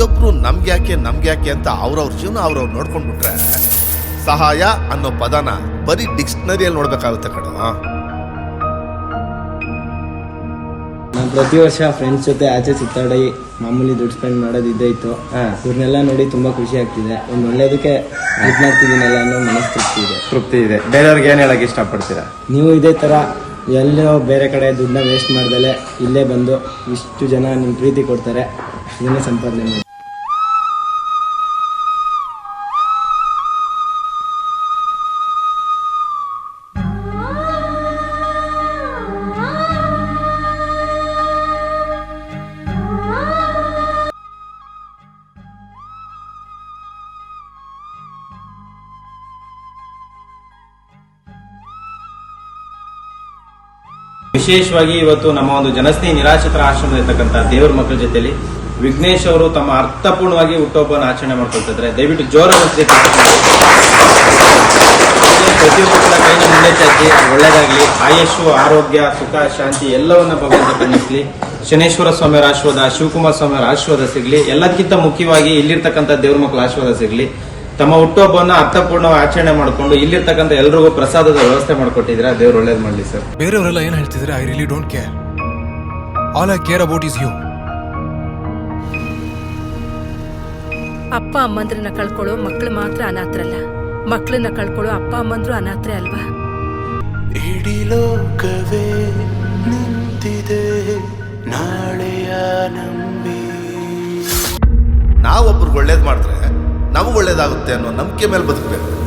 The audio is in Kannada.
ಪ್ರತಿಯೊಬ್ರು ನಮ್ಗ್ಯಾಕೆ ನಮ್ಗ್ಯಾಕೆ ಅಂತ ಅವ್ರವ್ರ ಜೀವನ ಅವ್ರವ್ರು ನೋಡ್ಕೊಂಡ್ಬಿಟ್ರೆ ಸಹಾಯ ಅನ್ನೋ ಪದನ ಬರೀ ಡಿಕ್ಷನರಿಯಲ್ಲಿ ನೋಡ್ಬೇಕಾಗುತ್ತೆ ಕಣ. ನಾನು ಪ್ರತಿ ವರ್ಷ ಫ್ರೆಂಡ್ಸ್ ಜೊತೆ ಆಚೆ ಸುತ್ತಾಡಿ ಮಾಮೂಲಿ ದುಡ್ಡು ಸ್ಪೆಂಡ್ ಮಾಡೋದು ಇದ್ದೇ ಇತ್ತು. ಇವ್ರನ್ನೆಲ್ಲ ನೋಡಿ ತುಂಬಾ ಖುಷಿ ಆಗ್ತಿದೆ. ಒಂದು ಒಳ್ಳೇದಕ್ಕೆ ಇದು ಮಾಡ್ತಿದ್ದೀನಲ್ಲ ಅನ್ನೋ ಮನಸ್ಸು ತೃಪ್ತಿ ಇದೆ. ತೃಪ್ತಿ ಇದೆ. ಬೇರೆಯವ್ರಿಗೆ ಏನು ಹೇಳಕ್ ಇಷ್ಟಪಡ್ತೀರಾ? ನೀವು ಇದೇ ತರ ಎಲ್ಲೋ ಬೇರೆ ಕಡೆ ದುಡ್ಡನ್ನ ವೇಸ್ಟ್ ಮಾಡ್ದಲೆ ಇಲ್ಲೇ ಬಂದು ಇಷ್ಟು ಜನ ನಿಮ್ಮ ಪ್ರೀತಿ ಕೊಡ್ತಾರೆ. ಇದನ್ನೇ ಸಂಪಾದನೆ ಮಾಡಿ ವಿಶೇಷವಾಗಿ ಇವತ್ತು ನಮ್ಮ ಒಂದು ಜನಸ್ನೇಹಿ ನಿರಾಶ್ರಿತರ ಆಶ್ರಮದಲ್ಲಿರ್ತಕ್ಕಂಥ ದೇವರ ಮಕ್ಕಳ ಜೊತೆಯಲ್ಲಿ ವಿಘ್ನೇಶ್ ಅವರು ತಮ್ಮ ಅರ್ಥಪೂರ್ಣವಾಗಿ ಹುಟ್ಟೋಬ್ಬನ ಆಚರಣೆ ಮಾಡ್ಕೊಳ್ತಿದ್ರೆ ಇದ್ದಾರೆ ದಯವಿಟ್ಟು ಜೋರ ಪ್ರತಿಯೊಬ್ಬರು ಕೂಡ ಕೈನ ಮುಂದೆ ಚಾಚಿ ಒಳ್ಳೇದಾಗ್ಲಿ ಆಯಸ್ಸು, ಆರೋಗ್ಯ, ಸುಖ, ಶಾಂತಿ ಎಲ್ಲವನ್ನ ಭಗವಂತ ಕಣ್ಣಿಸ್ಲಿ ಶನೇಶ್ವರ ಸ್ವಾಮಿಯವರ ಆಶೀರ್ವಾದ, ಶಿವಕುಮಾರ ಸ್ವಾಮಿಯವರ ಆಶೀರ್ವಾದ ಸಿಗ್ಲಿ. ಎಲ್ಲದಕ್ಕಿಂತ ಮುಖ್ಯವಾಗಿ ಇಲ್ಲಿರ್ತಕ್ಕಂಥ ದೇವ್ರ ಮಕ್ಕಳ ಆಶೀರ್ವಾದ ಸಿಗ್ಲಿ. ತಮ್ಮ ಹುಟ್ಟುಹಬ್ಬವನ್ನು ಅರ್ಥಪೂರ್ಣವಾಗಿ ಆಚರಣೆ ಮಾಡಿಕೊಂಡು ಇಲ್ಲಿರ್ತಕ್ಕಂಥ ಎಲ್ರಿಗೂ ಪ್ರಸಾದದ ವ್ಯವಸ್ಥೆ ಮಾಡಿಕೊಟ್ಟಿದ್ದೀರಾ? ದೇವ್ರು ಒಳ್ಳೇದು ಮಾಡಲಿ ಸರ್. ಬೇರೆಯವರೆಲ್ಲ ಏನು ಹೇಳ್ತಿದ್ರೆ I really don't care all I care about is you ಅಪ್ಪ ಅಮ್ಮಂದ್ರನ್ನ ಕಳ್ಕೊಳ್ಳೋ ಮಕ್ಕಳು ಮಾತ್ರ ಅನಾಥರಲ್ಲ. ಮಕ್ಕಳನ್ನ ಕಳ್ಕೊಳ್ಳೋ ಅಪ್ಪ ಅಮ್ಮಂದ್ರು ಅನಾಥರೇ ಅಲ್ವಾ? ಇಡೀ ಲೋಕವೇ ನಿಂತಿದೆ. ನಾಳೆಯ ನಂಬಿ. ನಾವೊಬ್ರಿಗೆ ಒಳ್ಳೇದು ಮಾಡಿದ್ರೆ ನಮಗೆ ಒಳ್ಳೇದಾಗುತ್ತೆ ಅನ್ನೋ ನಂಬಿಕೆ ಮೇಲೆ ಬದುಕಬೇಕು.